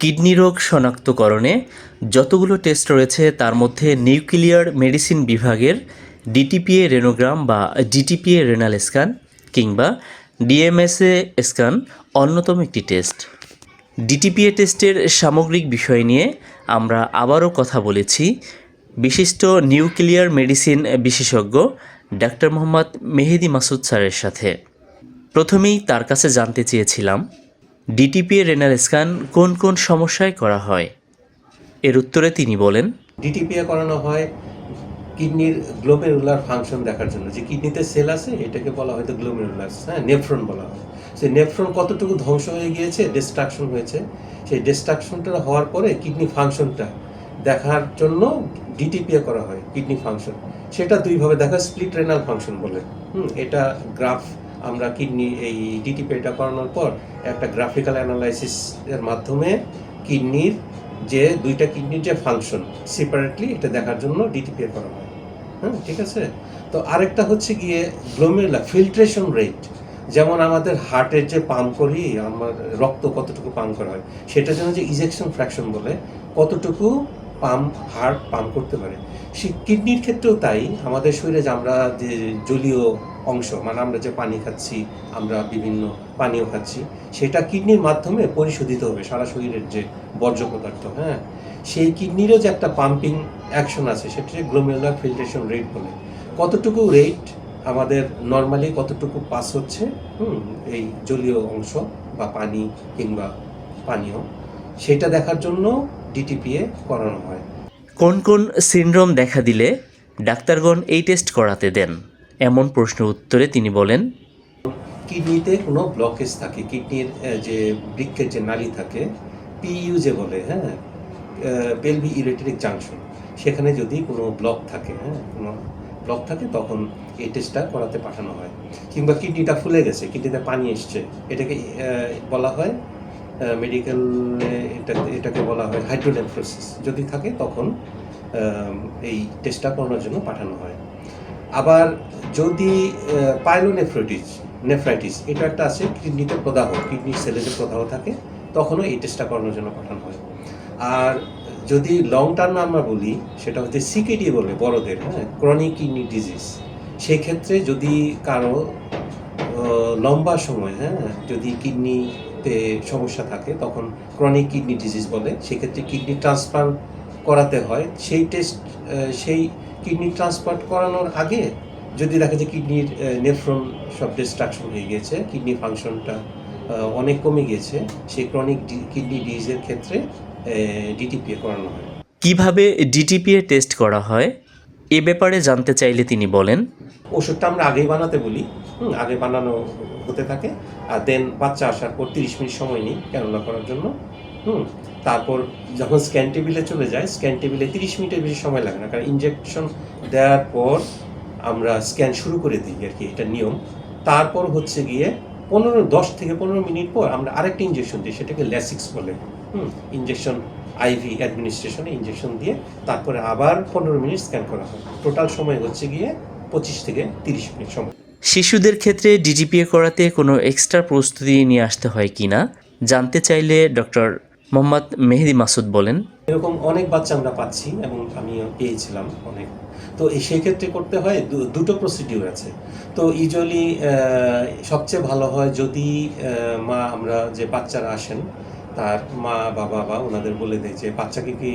Kidney রোগ শনাক্তকরণে যতগুলো টেস্ট রয়েছে, তার মধ্যে নিউক্লিয়ার মেডিসিন বিভাগের ডিটিপিএ রেনোগ্রাম বা ডিটিপিএ রেনাল স্ক্যান কিংবা ডিএমএসএ স্ক্যান অন্যতম একটি টেস্ট। ডিটিপিএ টেস্টের সামগ্রিক বিষয় নিয়ে আমরা আবারও কথা বলেছি। বিশিষ্ট নিউক্লিয়ার মেডিসিন বিশেষজ্ঞ ডাক্তার মোহাম্মদ মেহেদি মাসুদ স্যারের সাথে। প্রথমেই তার কাছে জানতে চেয়েছিলাম ডিটিপিএ রেনাল স্ক্যান কোন কোন সমস্যায় করা হয়? এর উত্তরে তিনি বলেন ডিটিপিএ করানো হয় কিডনির গ্লোমেরুলার ফাংশন দেখার জন্য। যে কিডনিতে সেল আছে, এটাকে বলা হয়তো গ্লোমেরুলার হ্যাঁ নেফ্রন বলা হয়। সেই নেফ্রন কতটুকু ধ্বংস হয়ে গিয়েছে ডিস্ট্রাকশন হয়েছে, সেই ডিস্ট্রাকশনটা হওয়ার পরে কিডনি ফাংশনটা দেখার জন্য ডিটিপিএ করা হয়, কিডনি ফাংশন সেটা দুইভাবে দেখা স্প্লিট রেনাল ফাংশন বলে। হুম, এটা গ্রাফ আমরা কিডনি, এই ডিটিপিএটা করানোর পর একটা গ্রাফিক্যাল অ্যানালাইসিস এর মাধ্যমে কিডনির যে দুইটা কিডনির যে ফাংশন সেপারেটলি এটা দেখার জন্য ডিটিপিএ করা হয়। হ্যাঁ ঠিক আছে? তো আরেকটা হচ্ছে গিয়ে গ্লোমেরুলা ফিল্ট্রেশন রেট যেমন আমাদের হার্টের যে পাম্প করি, আমার রক্ত কতটুকু পাম্প করা হয়, সেটার জন্য যে ইজেকশন ফ্র্যাকশন বলে, কতটুকু পাম্প, হার্ট পাম্প করতে পারে। সে কিডনির ক্ষেত্রেও তাই। আমাদের শরীরে যে আমরা যে জলীয় অংশ। মানে আমরা যে পানি খাচ্ছি, আমরা বিভিন্ন পানীয় খাচ্ছি, সেটা কিডনির মাধ্যমে পরিশোধিত হবে, সারা শরীরের যে বর্জ্য পদার্থ হ্যাঁ? সেই কিডনিরও যে একটা পাম্পিং অ্যাকশন আছে, সেটা গ্লোমেরুলার ফিল্ট্রেশন রেট বলে। কতটুকু রেট আমাদের নর্মালি কতটুকু পাস হচ্ছে? হুম, এই জলীয় অংশ বা পানি কিংবা পানীয়, সেটা দেখার জন্য ডিটিপিএ করানো হয়। কোন কোন সিনড্রোম দেখা দিলে ডাক্তারগণ এই টেস্ট করাতে দেন? এমন প্রশ্নের উত্তরে তিনি বলেন, কিডনিতে কোনো ব্লকেজ থাকে, কিডনির যে বৃক্ষের যে নালী থাকে পিইউ যে বলে হ্যাঁ পেলভি ইরেটেরিক জাংশন সেখানে যদি কোনো ব্লক থাকে হ্যাঁ কোনো ব্লক থাকে, তখন এই টেস্টটা করাতে পাঠানো হয়। কিংবা কিডনিটা ফুলে গেছে, কিডনিতে পানি এসছে, এটাকে বলা হয় মেডিকেল এটা, এটাকে বলা হয় হাইড্রোনেফ্রোসিস যদি থাকে, তখন এই টেস্টটা করানোর জন্য পাঠানো হয়। আবার যদি পাইলোনেফ্রোটিস নেফ্রাইটিস এটা একটা আছে, কিডনিতে প্রদাহ, কিডনি সেলে যে প্রদাহ থাকে, তখনও এই টেস্টটা করানোর জন্য পাঠানো হয়। আর যদি লং টার্ম আমরা বলি, সেটা হচ্ছে সিকেডি বলে, বড়দের হ্যাঁ ক্রনিক কিডনি ডিজিজ সেক্ষেত্রে যদি কারও লম্বা সময় হ্যাঁ যদি কিডনিতে সমস্যা থাকে, তখন ক্রনিক কিডনি ডিজিজ বলে, সেক্ষেত্রে কিডনি ট্রান্সপ্লান্ট করাতে হয়। সেই টেস্ট সেই কিডনি ট্রান্সপ্লান্ট করানোর আগে যদি দেখা যায় কিডনির নেফ্রন সব ডিস্ট্রাকশন হয়ে গিয়েছে কিডনি ফাংশনটা অনেক কমে গিয়েছে সেই ক্রনিক কিডনি ডিজিজের ক্ষেত্রে ডিটিপিএ করানো হয়। কীভাবে ডিটিপিএ টেস্ট করা হয়? এ ব্যাপারে জানতে চাইলে তিনি বলেন। ওষুধটা আমরা আগেই বানাতে বলি হুম, আগে বানানো হতে থাকে আর দেন বাচ্চা আসার পর তিরিশ মিনিট সময় নিই ক্যানোলা করার জন্য। হুম। তারপর যখন স্ক্যান টেবিলে চলে যায় স্ক্যান টেবিলে তিরিশ মিনিটের বেশি সময় লাগে না। কারণ ইনজেকশন দেওয়ার পর আমরা স্ক্যান শুরু করে দিই আর কি এটা নিয়ম। তারপর হচ্ছে গিয়ে পনেরো দশ থেকে পনেরো মিনিট পর আমরা আরেকটা ইনজেকশন দিই সেটাকে ল্যাসিক্স বলে। হুম ইনজেকশন আইভি অ্যাডমিনিস্ট্রেশনে ইনজেকশন দিয়ে তারপরে আবার পনেরো মিনিট স্ক্যান করা হয়। টোটাল সময় হচ্ছে গিয়ে পঁচিশ থেকে তিরিশ মিনিট সময়। শিশুদের ক্ষেত্রে ডিজিপিএ করাতে কোনো এক্সট্রা প্রস্তুতি নিয়ে আসতে হয় কি না জানতে চাইলে ডক্টর মোহাম্মদ মেহেদি মাসুদ বলেন, এরকম অনেক বাচ্চা আমরা পাচ্ছি এবং আমিও পেয়েছিলাম অনেক। তো এই সেক্ষেত্রে করতে হয় দুটো প্রসিডিউর আছে। তো ইউজুয়ালি সবচেয়ে ভালো হয় যদি মা আমরা যে বাচ্চারা আসেন, তার মা, বাবা বা ওনাদের বলে দেয় যে বাচ্চাকে কি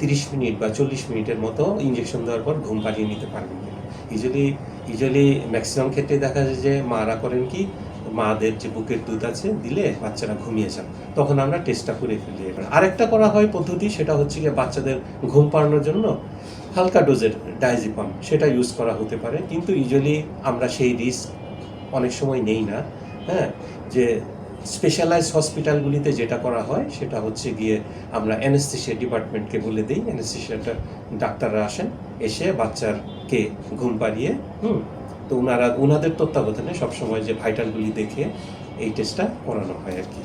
তিরিশ মিনিট বা চল্লিশ মিনিটের মতো ইঞ্জেকশন দেওয়ার পর ঘুম পাড়িয়ে নিতে পারবেন ইউজুয়ালি ইউজুয়ালি ম্যাক্সিমাম ক্ষেত্রে দেখা যায় যে মারা করেন কি মাদের যে বুকের দুধ আছে, দিলে বাচ্চারা ঘুমিয়ে যান। তখন আমরা টেস্টটা করে ফেলি আরেকটা করা হয় পদ্ধতি, সেটা হচ্ছে গিয়ে বাচ্চাদের ঘুম পাড়ানোর জন্য হালকা ডোজের ডাইজিপাম সেটা ইউজ করা হতে পারে। কিন্তু ইউজুয়ালি আমরা সেই রিস্ক অনেক সময় নেই না হ্যাঁ? যে স্পেশালাইজ হসপিটালগুলিতে যেটা করা হয়, সেটা হচ্ছে গিয়ে আমরা অ্যানেস্থেশিয়া ডিপার্টমেন্টকে বলে দিই। অ্যানেস্থেশিয়াটা ডাক্তাররা আসেন, এসে বাচ্চারকে ঘুম পাড়িয়ে, হুম তো ওনারা ওনাদের তত্ত্বাবধানে সবসময় যে ভাইটালগুলি দেখে এই টেস্টটা করানো হয় আর কি।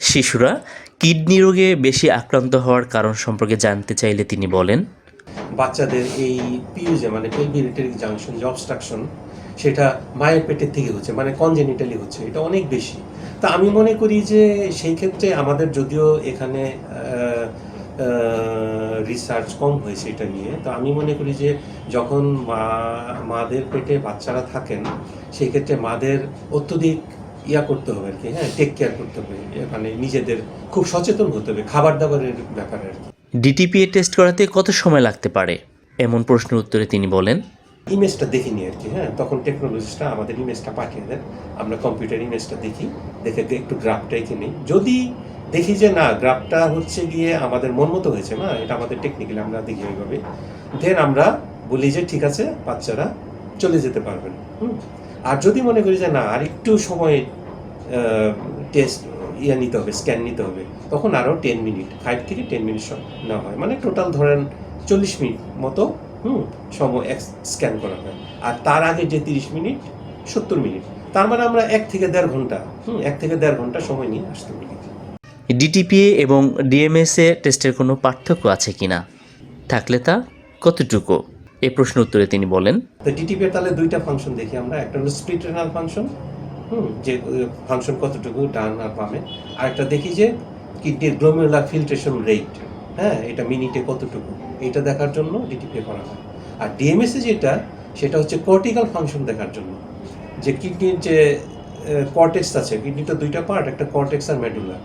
শিশুরা কিডনি রোগে বেশি আক্রান্ত হওয়ার কারণ সম্পর্কে জানতে চাইলে তিনি বলেন বাচ্চাদের এই পিউজে মানে পেলভিনেটারি জাংশন যে অবস্ট্রাকশন সেটা মায়ের পেটের থেকে হচ্ছে মানে কনজেনিটালি হচ্ছে এটা অনেক বেশি। তা আমি মনে করি যে সেই ক্ষেত্রে আমাদের যদিও এখানে রিসার্চ কম হয়েছে এটা নিয়ে। তো আমি মনে করি যে যখন মা মাদের পেটে বাচ্চারা থাকেন সেই ক্ষেত্রে মাদের অত্যধিক ইয়া করতে হবে আর কি হ্যাঁ টেক কেয়ার করতে হবে। মানে নিজেদের খুব সচেতন হতে হবে খাবার দাবারের ব্যাপারে আর কি। ডিটিপিএ টেস্ট করাতে কত সময় লাগতে পারে? এমন প্রশ্নের উত্তরে তিনি বলেন ইমেজটা দেখিনি আর কি হ্যাঁ তখন টেকনোলজিস্টরা আমাদের ইমেজটা পাঠিয়ে দেন। আমরা কম্পিউটার ইমেজটা দেখি দেখে একটু গ্রাফটা এঁকে নিই। যদি দেখি যে না গ্রাফটা হচ্ছে গিয়ে আমাদের মন মতো হয়েছে, না? এটা আমাদের টেকনিক্যালি আমরা দেখি ওইভাবে। দেন আমরা বলি যে, ঠিক আছে, বাচ্চারা চলে যেতে পারবেন। হুম? আর যদি মনে করি যে, না, আর একটু সময় টেস্ট ইয়ে নিতে হবে স্ক্যান নিতে হবে, তখন আরও টেন মিনিট ফাইভ থেকে টেন মিনিট নেওয়া হয়। মানে টোটাল ধরেন চল্লিশ মিনিট মতো, হুম, সময় স্ক্যান করা হয়। আর তার আগে যে তিরিশ মিনিট সত্তর মিনিট তার মানে আমরা এক থেকে দেড় ঘণ্টা, হুম, এক থেকে দেড় ঘণ্টা সময় নিয়ে আসতে পারি। ডিটিপিএ এবং ডিএমএসএ টেস্টের কোনো পার্থক্য আছে কিনা? থাকলে তা কতটুকু? এ প্রশ্ন উত্তরে তিনি বলেন, তো ডিটিপি এর তাহলে দুইটা ফাংশন দেখি আমরা। একটা হলো স্প্লিট রেনাল ফাংশন হুম, যে ফাংশন কতটুকু ডান আর বামে। আর একটা দেখি যে কিডনির গ্লোমেরুলার ফিল্ট্রেশন রেট হ্যাঁ এটা মিনিটে কতটুকু? এটা দেখার জন্য ডিটিপি করা হয়। আর ডিএমএসে যেটা, সেটা হচ্ছে কর্টিক্যাল ফাংশন দেখার জন্য। যে কিডনির যে কর্টেক্স আছে কিডনিটা দুইটা পার্ট একটা কর্টেক্স আর মেডুলা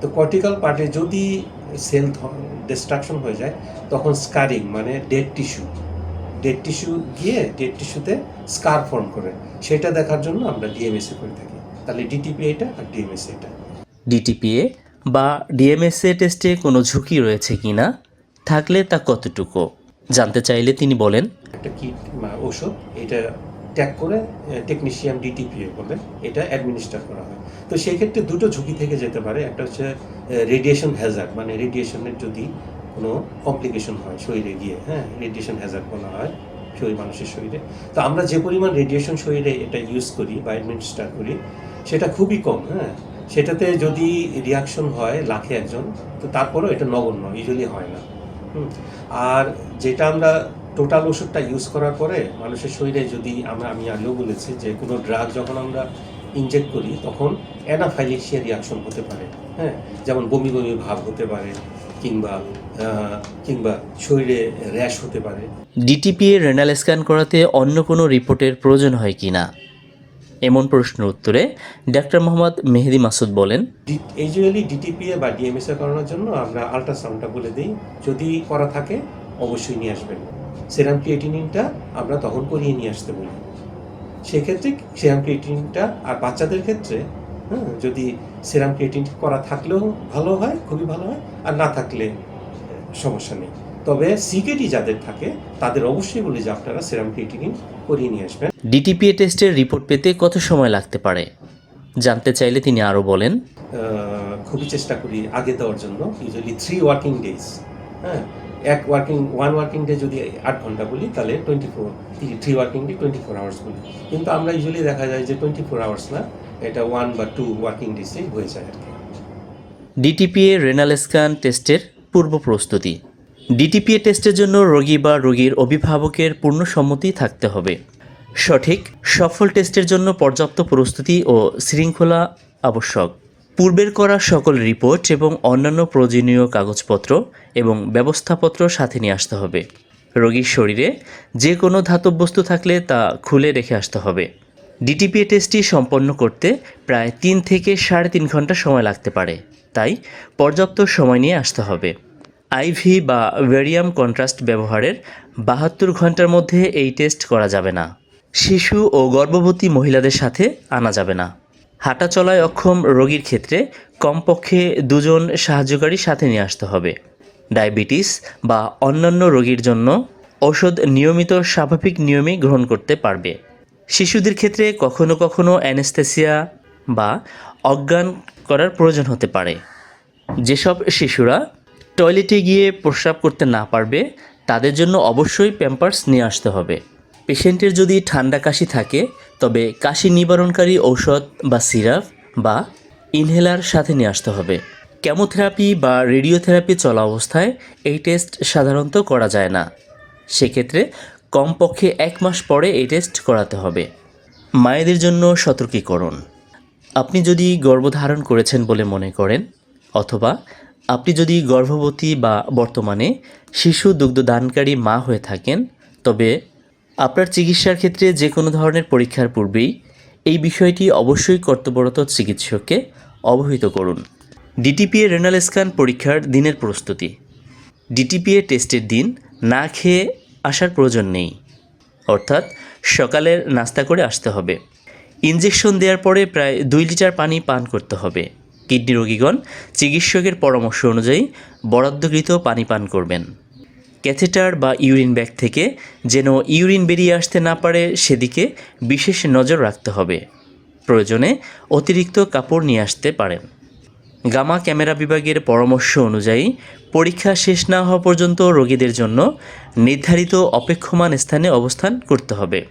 তো কর্টিক্যাল পার্টে যদি সেল ডিস্ট্রাকশন হয়ে যায় তখন স্কারিং মানে ডেড টিস্যু ডেড টিস্যু গিয়ে ডেড টিস্যুতে স্কার ফর্ম করে। সেটা দেখার জন্য আমরা ডিএমএসএ করে থাকি। তাহলে ডিটিপি এটা আর ডিএমএসএ এটা ডিটিপিএ বা ডিএমএসএ টেস্টে কোনো ঝুঁকি রয়েছে কিনা থাকলে তা কতটুকু? জানতে চাইলে তিনি বলেন। একটা কিট ওষুধ এটা ট্যাগ করে টেকনিশিয়ান ডিটিপিএ বলে এটা অ্যাডমিনিস্টার করা হয়। তো সেই ক্ষেত্রে দুটো ঝুঁকি থেকে যেতে পারে। একটা হচ্ছে রেডিয়েশন হ্যাজার্ড মানে রেডিয়েশনের যদি কোনো কমপ্লিকেশন হয় শরীরে গিয়ে হ্যাঁ রেডিয়েশন হ্যাজার্ড বলা হয় শরীর, মানুষের শরীরে। তো আমরা যে পরিমাণ রেডিয়েশন শরীরে এটা ইউজ করি বা অ্যাডমিনিস্টার করি, সেটা খুবই কম হ্যাঁ। সেটাতে যদি রিয়াকশন হয় লাখে একজন, তো তারপরেও এটা নগণ্য ইউজুয়ালি হয় না। আর যেটা আমরা টোটাল ওষুধটা ইউজ করার পরে মানুষের শরীরে যদি আমরা, আমি আগেও বলেছি যে কোনো ড্রাগ যখন আমরা ইনজেক্ট করি তখন অ্যানাফাইলেক্সিয়া রিয়াকশন হতে পারে হ্যাঁ? যেমন বমি বমি ভাব হতে পারে কিংবা কিংবা শরীরে র্যাশ হতে পারে। ডিটিপিএ রেনাল স্ক্যান করাতে অন্য কোনো রিপোর্টের প্রয়োজন হয় কিনা এমন প্রশ্নের উত্তরে ডাক্তার মোহাম্মদ মেহেদি মাসুদ বলেন ইউজুয়ালি ডিটিপিএ বা ডিএমএসএ করানোর জন্য আমরা আল্ট্রাসাউন্ডটা বলে দিই। যদি করা থাকে অবশ্যই নিয়ে আসবেন। সেরাম ক্রিয়েটিনিনটা আমরা তখন করিয়ে নিয়ে আসতে বলি। সেক্ষেত্রে সেরাম ক্রিয়েটিনটা আর বাচ্চাদের ক্ষেত্রে হ্যাঁ যদি সেরাম ক্রিয়েটিন করা থাকলেও ভালো হয় খুবই ভালো হয় আর না থাকলে সমস্যা নেই। তবে সিকেটি যাদের থাকে তাদের অবশ্যই বলি যে আপনারা সেরাম ক্রিয়েটিনিন করিয়ে নিয়ে আসবেন। ডিটিপিএ টেস্টের রিপোর্ট পেতে কত সময় লাগতে পারে? জানতে চাইলে তিনি আরও বলেন। খুবই চেষ্টা করি আগে দেওয়ার জন্য ইউজুয়ালি থ্রি ওয়ার্কিং ডেজ হ্যাঁ এক ওয়ার্কিং ওয়ান ওয়ার্কিং ডে যদি আট ঘণ্টা বলি, তাহলে twenty four three working day twenty four hours বলি। কিন্তু আমরা ইউজুয়ালি দেখা যায় যে টোয়েন্টি ফোর আওয়ার্স না, এটা ওয়ান বা টু ওয়ার্কিং ডেজে হয়ে যায় আর কি। ডিটিপিএ রেনাল স্ক্যান টেস্টের পূর্ব প্রস্তুতি। ডিটিপিএ টেস্টের জন্য রোগী বা রোগীর অভিভাবকের পূর্ণ সম্মতি থাকতে হবে। সঠিক, সফল টেস্টের জন্য পর্যাপ্ত প্রস্তুতি ও শৃঙ্খলা আবশ্যক। পূর্বের করা সকল রিপোর্ট এবং অন্যান্য প্রয়োজনীয় কাগজপত্র এবং ব্যবস্থাপত্র সাথে নিয়ে আসতে হবে। রোগীর শরীরে যে কোনো ধাতব বস্তু থাকলে তা খুলে রেখে আসতে হবে। ডিটিপিএ টেস্টটি সম্পন্ন করতে প্রায় তিন থেকে সাড়ে তিন ঘণ্টা সময় লাগতে পারে। তাই পর্যাপ্ত সময় নিয়ে আসতে হবে। আইভি বা ভেরিয়াম কন্ট্রাস্ট ব্যবহারের বাহাত্তর ঘণ্টার মধ্যে এই টেস্ট করা যাবে না। শিশু ও গর্ভবতী মহিলাদের সাথে আনা যাবে না। হাঁটা চলায় অক্ষম রোগীর ক্ষেত্রে কমপক্ষে দুজন সাহায্যকারী সাথে নিয়ে আসতে হবে। ডায়াবেটিস বা অন্যান্য রোগীর জন্য ঔষধ নিয়মিত স্বাভাবিক নিয়মে গ্রহণ করতে পারবে। শিশুদের ক্ষেত্রে কখনো কখনো অ্যানেস্থেসিয়া বা অজ্ঞান করার প্রয়োজন হতে পারে। যেসব শিশুরা টয়লেটে গিয়ে প্রস্রাব করতে না পারবে, তাদের জন্য অবশ্যই প্যাম্পার্স নিয়ে আসতে হবে। পেশেন্টের যদি ঠান্ডা কাশি থাকে তবে কাশি নিবারণকারী ঔষধ বা সিরাপ বা ইনহেলার সাথে নিয়ে আসতে হবে। কেমোথেরাপি বা রেডিওথেরাপি চলা অবস্থায় এই টেস্ট সাধারণত করা যায় না। সেক্ষেত্রে কমপক্ষে এক মাস পরে এই টেস্ট করাতে হবে। মায়েদের জন্য সতর্কীকরণ আপনি যদি গর্ভধারণ করেছেন বলে মনে করেন অথবা আপনি যদি গর্ভবতী বা বর্তমানে শিশু দুগ্ধদানকারী মা হয়ে থাকেন, তবে আপনার চিকিৎসার ক্ষেত্রে যে কোনো ধরনের পরীক্ষার পূর্বেই এই বিষয়টি অবশ্যই কর্তব্যরত চিকিৎসককে অবহিত করুন। ডিটিপিএ রেনাল স্ক্যান পরীক্ষার দিনের প্রস্তুতি। ডিটিপিএ টেস্টের দিন না খেয়ে আসার প্রয়োজন নেই। অর্থাৎ সকালের নাস্তা করে আসতে হবে। ইনজেকশন দেওয়ার পরে প্রায় দুই লিটার পানি পান করতে হবে। কিডনি রোগীগণ চিকিৎসকের পরামর্শ অনুযায়ী বরাদ্দকৃত পানি পান করবেন। ক্যাথেটার বা ইউরিন ব্যাগ থেকে যেন ইউরিন বেরিয়ে আসতে না পারে, সেদিকে বিশেষ নজর রাখতে হবে। প্রয়োজনে অতিরিক্ত কাপড় নিয়ে আসতে পারেন। গামা ক্যামেরা বিভাগের পরামর্শ অনুযায়ী, পরীক্ষা শেষ না হওয়া পর্যন্ত রোগীদের জন্য নির্ধারিত অপেক্ষমান স্থানে অবস্থান করতে হবে।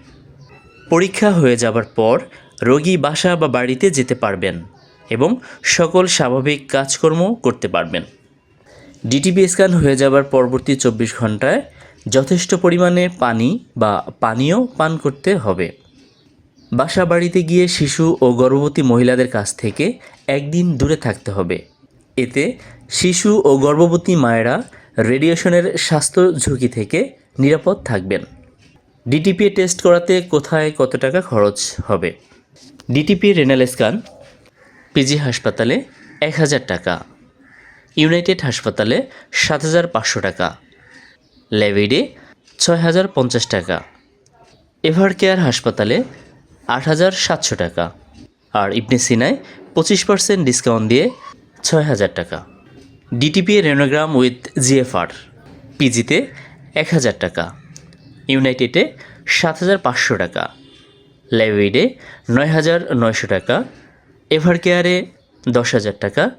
পরীক্ষা হয়ে যাবার পর রোগী বাসা বা বাড়িতে যেতে পারবেন এবং সকল স্বাভাবিক কাজকর্ম করতে পারবেন। ডিটিপি স্ক্যান হয়ে যাবার পরবর্তী চব্বিশ ঘন্টায় যথেষ্ট পরিমাণে পানি বা পানীয় পান করতে হবে। বাসা বাড়িতে গিয়ে শিশু ও গর্ভবতী মহিলাদের কাছ থেকে একদিন দূরে থাকতে হবে। এতে শিশু ও গর্ভবতী মায়েরা রেডিয়েশনের স্বাস্থ্য ঝুঁকি থেকে নিরাপদ থাকবেন। ডিটিপিএ টেস্ট করাতে কোথায় কত টাকা খরচ হবে? ডিটিপি রেনাল স্ক্যান পিজি হাসপাতালে এক হাজার টাকা। ইউনাইটেড হাসপাতালে সাত হাজার পাঁচশো টাকা। লেভিডে ছয় হাজার পঞ্চাশ টাকা। এভার কেয়ার হাসপাতালে আট হাজার সাতশো টাকা। আর ইবনে সিনায় পঁচিশ পার্সেন্ট ডিসকাউন্ট দিয়ে ছয় হাজার টাকা। DTPA renogram with GFR. পিজিতে এক হাজার টাকা। ইউনাইটেডে সাত হাজার পাঁচশো টাকা। ল্যাভিডে নয় হাজার নয়শো টাকা। এভার কেয়ারে দশ হাজার টাকা।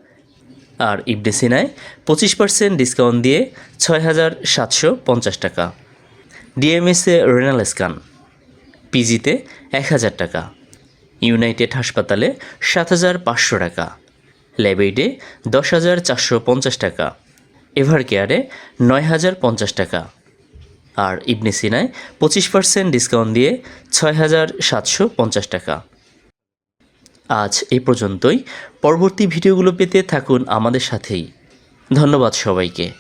আর ইবনে সিনায় পঁচিশ পার্সেন্ট ডিসকাউন্ট দিয়ে ছয় হাজার সাতশো পঞ্চাশ টাকা। ডিএমএসে রেনাল স্ক্যান পিজিতে এক হাজার টাকা। ইউনাইটেড হাসপাতালে সাত হাজার পাঁচশো টাকা। ল্যাবেইডে দশ হাজার চারশো পঞ্চাশ টাকা। এভার কেয়ারে নয় হাজার পঞ্চাশ টাকা। আর ইবনে সিনায় পঁচিশ পার্সেন্ট ডিসকাউন্ট দিয়ে ছয় হাজার সাতশো পঞ্চাশ টাকা। আজ এই পর্যন্তই। পরবর্তী ভিডিওগুলো পেতে থাকুন আমাদের সাথেই। ধন্যবাদ সবাইকে।